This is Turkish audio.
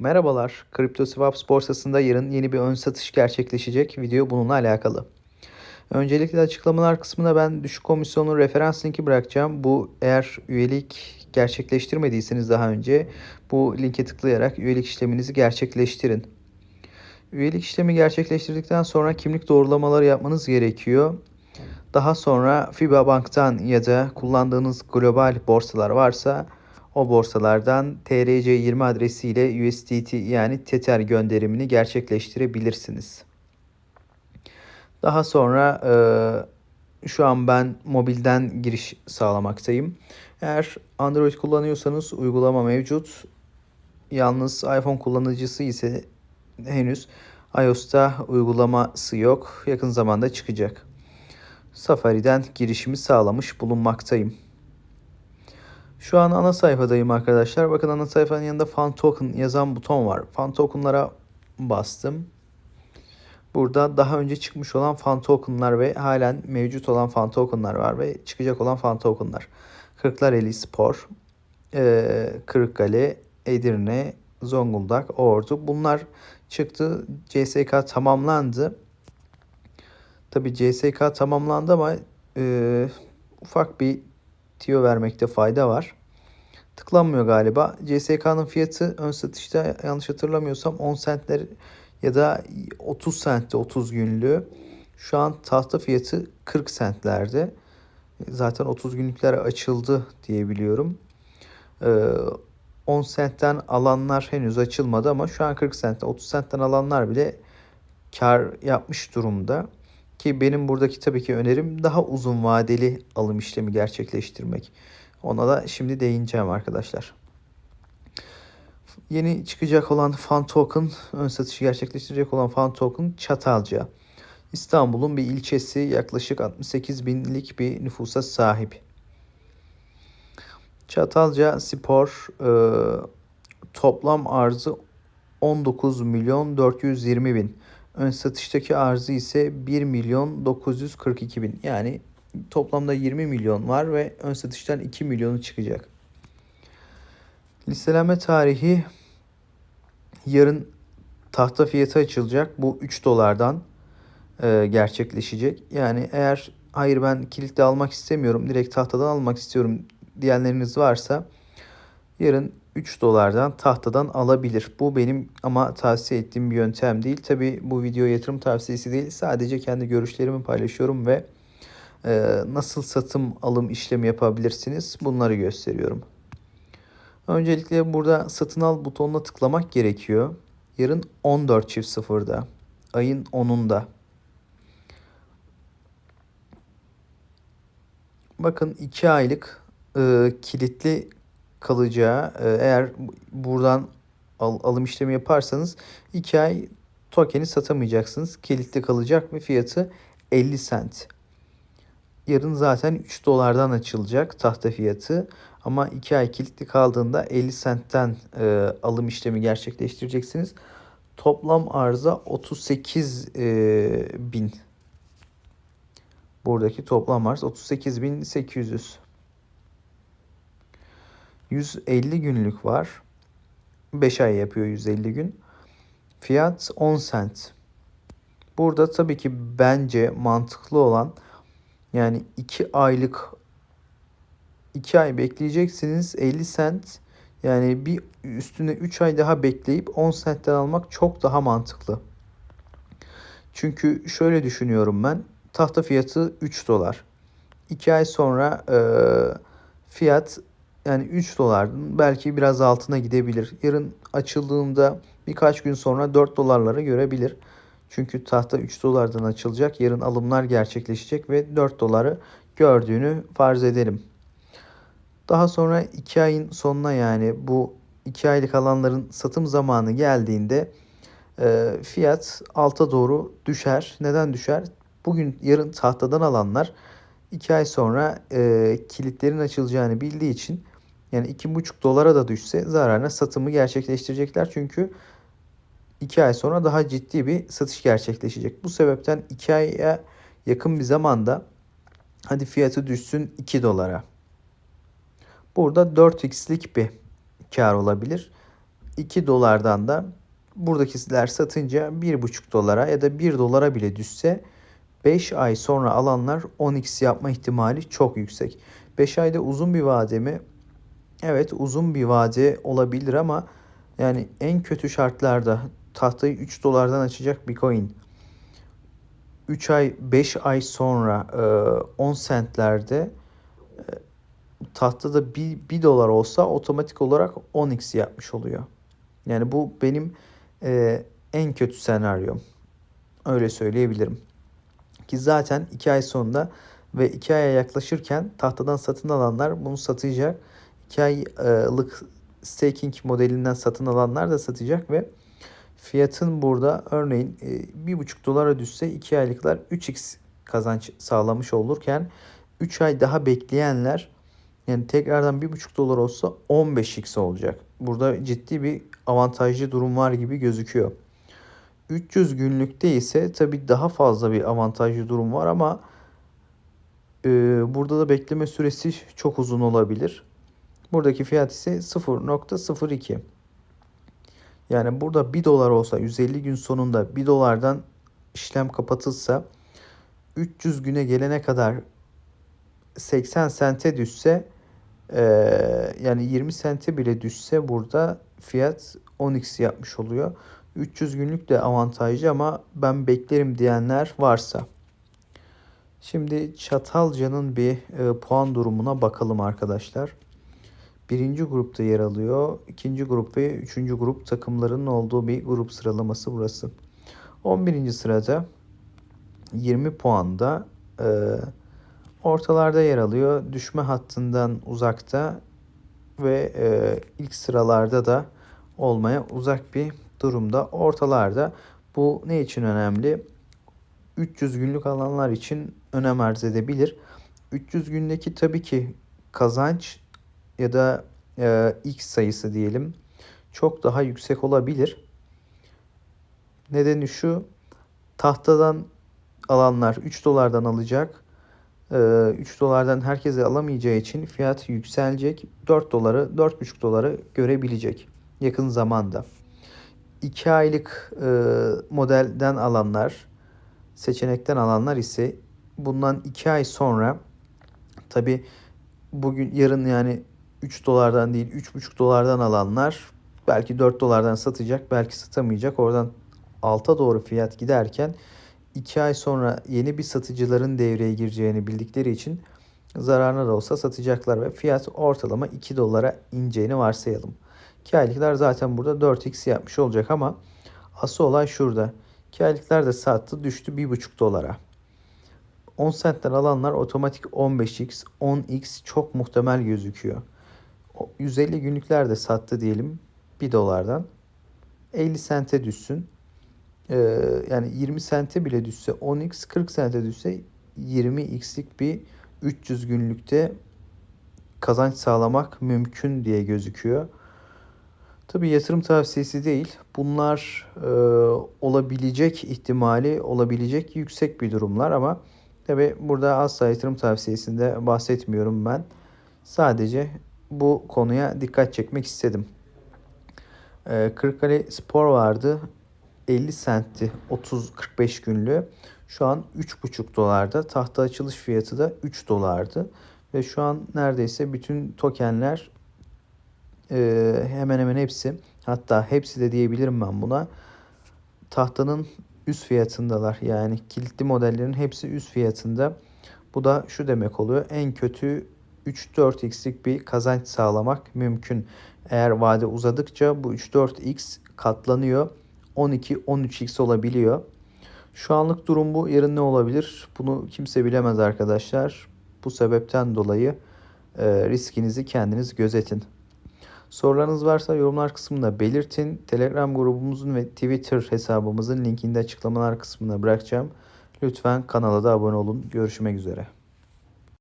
Merhabalar, Crypto Swaps borsasında yarın yeni bir ön satış gerçekleşecek. Video bununla alakalı. Öncelikle açıklamalar kısmına ben düşük komisyonlu referans linki bırakacağım. Bu eğer üyelik gerçekleştirmediyseniz daha önce bu linke tıklayarak üyelik işleminizi gerçekleştirin. Üyelik işlemi gerçekleştirdikten sonra kimlik doğrulamaları yapmanız gerekiyor. Daha sonra FIBA Bank'tan ya da kullandığınız global borsalar varsa o borsalardan TRC20 adresiyle USDT yani Tether gönderimini gerçekleştirebilirsiniz. Daha sonra e, şu an ben mobilden giriş sağlamaktayım. Eğer Android kullanıyorsanız uygulama mevcut. Yalnız iPhone kullanıcısı ise henüz iOS'ta uygulaması yok. Yakın zamanda çıkacak. Safari'den girişimi sağlamış bulunmaktayım. Şu an ana sayfadayım arkadaşlar. Bakın ana sayfanın yanında Fan Token yazan buton var. Fan Token'lara bastım. Burada daha önce çıkmış olan Fan Token'lar ve halen mevcut olan Fan Token'lar var ve çıkacak olan Fan Token'lar. Kırklareli Spor, e, Kırıkkale, Edirne, Zonguldak, Ordu. Bunlar çıktı. CSK tamamlandı. Tabi CSK tamamlandı ama e, ufak bir tiyo vermekte fayda var. Tıklanmıyor galiba. CSK'nın fiyatı ön satışta yanlış hatırlamıyorsam 10 centler ya da 30 centte 30 günlüğü. Şu an tahta fiyatı 40 centlerde. Zaten 30 günlükler açıldı diye biliyorum. Ee, 10 centten alanlar henüz açılmadı ama şu an 40 centten 30 centten alanlar bile kar yapmış durumda. Ki benim buradaki tabii ki önerim daha uzun vadeli alım işlemi gerçekleştirmek. Ona da şimdi değineceğim arkadaşlar. Yeni çıkacak olan Fan Token, ön satışı gerçekleştirecek olan Fan Token Çatalca. İstanbul'un bir ilçesi yaklaşık 68 binlik bir nüfusa sahip. Çatalca Spor e, toplam arzı 19 milyon 420 bin. Ön satıştaki arzı ise 1 milyon 942 bin. Yani toplamda 20 milyon var ve ön satıştan 2 milyonu çıkacak. Listelenme tarihi yarın tahta fiyatı açılacak. Bu 3 dolardan e, gerçekleşecek. Yani eğer hayır ben kilitli almak istemiyorum direkt tahtadan almak istiyorum diyenleriniz varsa yarın 3 dolardan tahtadan alabilir. Bu benim ama tavsiye ettiğim bir yöntem değil. Tabi bu video yatırım tavsiyesi değil. Sadece kendi görüşlerimi paylaşıyorum ve nasıl satım alım işlemi yapabilirsiniz bunları gösteriyorum. Öncelikle burada satın al butonuna tıklamak gerekiyor. Yarın 14 çift sıfırda. Ayın 10'unda. Bakın 2 aylık e, kilitli kalacağı e, eğer buradan al, alım işlemi yaparsanız 2 ay tokeni satamayacaksınız. Kilitli kalacak ve fiyatı 50 cent. Yarın zaten 3 dolardan açılacak tahta fiyatı. Ama 2 ay kilitli kaldığında 50 centten e, alım işlemi gerçekleştireceksiniz. Toplam arıza 38 e, bin. Buradaki toplam arz 38.800. 150 günlük var. 5 ay yapıyor 150 gün. Fiyat 10 cent. Burada tabii ki bence mantıklı olan yani 2 aylık 2 ay bekleyeceksiniz 50 cent yani bir üstüne 3 ay daha bekleyip 10 centten almak çok daha mantıklı. Çünkü şöyle düşünüyorum ben. Tahta fiyatı 3 dolar. 2 ay sonra e, fiyat yani 3 dolardan belki biraz altına gidebilir. Yarın açıldığında birkaç gün sonra 4 dolarlara görebilir. Çünkü tahta 3 dolardan açılacak. Yarın alımlar gerçekleşecek ve 4 doları gördüğünü farz edelim. Daha sonra 2 ayın sonuna yani bu 2 aylık alanların satım zamanı geldiğinde e, fiyat alta doğru düşer. Neden düşer? Bugün yarın tahtadan alanlar 2 ay sonra e, kilitlerin açılacağını bildiği için yani 2,5 dolara da düşse zararına satımı gerçekleştirecekler. Çünkü 2 ay sonra daha ciddi bir satış gerçekleşecek. Bu sebepten 2 aya yakın bir zamanda hadi fiyatı düşsün 2 dolara. Burada 4x'lik bir kar olabilir. 2 dolardan da buradakiler satınca 1,5 dolara ya da 1 dolara bile düşse 5 ay sonra alanlar 10x yapma ihtimali çok yüksek. 5 ayda uzun bir vade mi? Evet uzun bir vade olabilir ama yani en kötü şartlarda tahtayı 3 dolardan açacak bir coin 3 ay 5 ay sonra 10 sentlerde e, tahtada 1, 1 dolar olsa otomatik olarak 10x yapmış oluyor. Yani bu benim e, en kötü senaryom. Öyle söyleyebilirim. Ki zaten 2 ay sonunda ve 2 aya yaklaşırken tahtadan satın alanlar bunu satacak. 2 aylık staking modelinden satın alanlar da satacak ve fiyatın burada örneğin 1,5 dolara düşse 2 aylıklar 3x kazanç sağlamış olurken 3 ay daha bekleyenler yani tekrardan 1,5 dolar olsa 15x olacak. Burada ciddi bir avantajlı durum var gibi gözüküyor. 300 günlükte ise tabi daha fazla bir avantajlı durum var ama e, burada da bekleme süresi çok uzun olabilir. Buradaki fiyat ise 0.02. Yani burada 1 dolar olsa 150 gün sonunda 1 dolardan işlem kapatılsa 300 güne gelene kadar 80 sente düşse e, yani 20 sente bile düşse burada fiyat 10x yapmış oluyor. 300 günlük de avantajlı ama ben beklerim diyenler varsa. Şimdi Çatalca'nın bir e, puan durumuna bakalım arkadaşlar. Birinci grupta yer alıyor. İkinci grup ve üçüncü grup takımlarının olduğu bir grup sıralaması burası. 11. sırada 20 puanda e, ortalarda yer alıyor. Düşme hattından uzakta ve e, ilk sıralarda da olmaya uzak bir durumda. Ortalarda bu ne için önemli? 300 günlük alanlar için önem arz edebilir. 300 gündeki tabii ki kazanç ya da e, x sayısı diyelim çok daha yüksek olabilir. Nedeni şu tahtadan alanlar 3 dolardan alacak. 3 e, dolardan herkese alamayacağı için fiyat yükselecek. 4 doları 4,5 doları görebilecek yakın zamanda. 2 aylık e, modelden alanlar seçenekten alanlar ise bundan 2 ay sonra tabi bugün yarın yani 3 dolardan değil 3,5 dolardan alanlar belki 4 dolardan satacak belki satamayacak. Oradan alta doğru fiyat giderken 2 ay sonra yeni bir satıcıların devreye gireceğini bildikleri için zararına da olsa satacaklar ve fiyat ortalama 2 dolara ineceğini varsayalım. 2 aylıklar zaten burada 4x yapmış olacak ama asıl olay şurada. 2 aylıklar da sattı düştü 1,5 dolara. 10 sentten alanlar otomatik 15x, 10x çok muhtemel gözüküyor. 150 günlükler de sattı diyelim 1 dolardan. 50 sente düşsün. Ee, yani 20 sente bile düşse 10x 40 sente düşse 20x'lik bir 300 günlükte kazanç sağlamak mümkün diye gözüküyor. Tabi yatırım tavsiyesi değil. Bunlar e, olabilecek ihtimali olabilecek yüksek bir durumlar ama tabi burada asla yatırım tavsiyesinde bahsetmiyorum ben. Sadece bu konuya dikkat çekmek istedim. E, Kırıkkale Spor vardı. 50 sentti 30-45 günlü. Şu an 3,5 dolarda. Tahta açılış fiyatı da 3 dolardı. Ve şu an neredeyse bütün tokenler e, hemen hemen hepsi hatta hepsi de diyebilirim ben buna tahtanın üst fiyatındalar. Yani kilitli modellerin hepsi üst fiyatında. Bu da şu demek oluyor. En kötü 3-4x'lik bir kazanç sağlamak mümkün. Eğer vade uzadıkça bu 3-4x katlanıyor. 12-13x olabiliyor. Şu anlık durum bu. Yarın ne olabilir? Bunu kimse bilemez arkadaşlar. Bu sebepten dolayı e, riskinizi kendiniz gözetin. Sorularınız varsa yorumlar kısmında belirtin. Telegram grubumuzun ve Twitter hesabımızın linkini de açıklamalar kısmına bırakacağım. Lütfen kanala da abone olun. Görüşmek üzere.